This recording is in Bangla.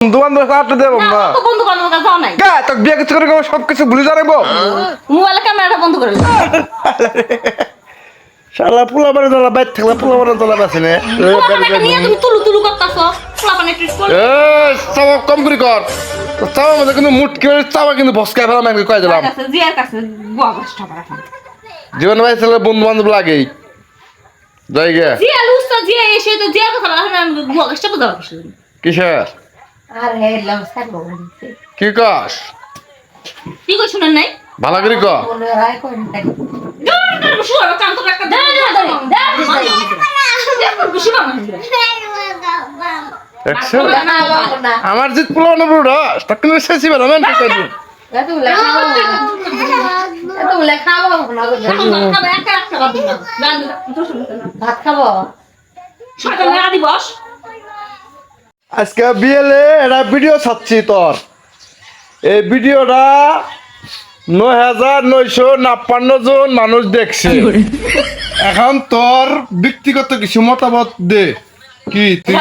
বন্ধু বান্ধব আটটা দেবো না না তো বন্ধু বান্ধব কাছে যাও নাই। গা তোর বিয়ে কিছু করে সব কিছু ভুলে যা রাখব ক্যামেরাটা বন্ধ করে শালা পোলা বারে দলা বাইর থাকলে পোলা বারে দলা বাসে নে। তুমি তুলু তুলু করতাছো। পোলাপানে ট্রিট করো। এই চাওয়া কম করে কর। চাওয়া মধ্যে কিন্তু মুট কি চাওয়া কিন্তু কয়ে দিলাম। জিয়ার কাছে বুয়া কষ্ট পারা জীবন ভাই ছেলে বন্ধু বান্ধব লাগেই। যাই জিয়া লুস্তা জিয়া এসে তো জিয়ার কথা বলা বুয়া কষ্ট বুঝাবো কিসের? কি কস? কি কই শুনেন নাই? ভালো করে ক। তো না? না। আমার জিত পোলা বান্ধব রোড তাকে কিন্তু শেষই বেলা মেন ঠিক আছে এত লেখা আজকে বিয়েলে এটা ভিডিও ছাড়ছি তোর। এই ভিডিওটা নয় হাজার নয়শো নাপান্ন জন মানুষ দেখছে। এখন তোর ব্যক্তিগত কিছু মতামত দে। কি? তুই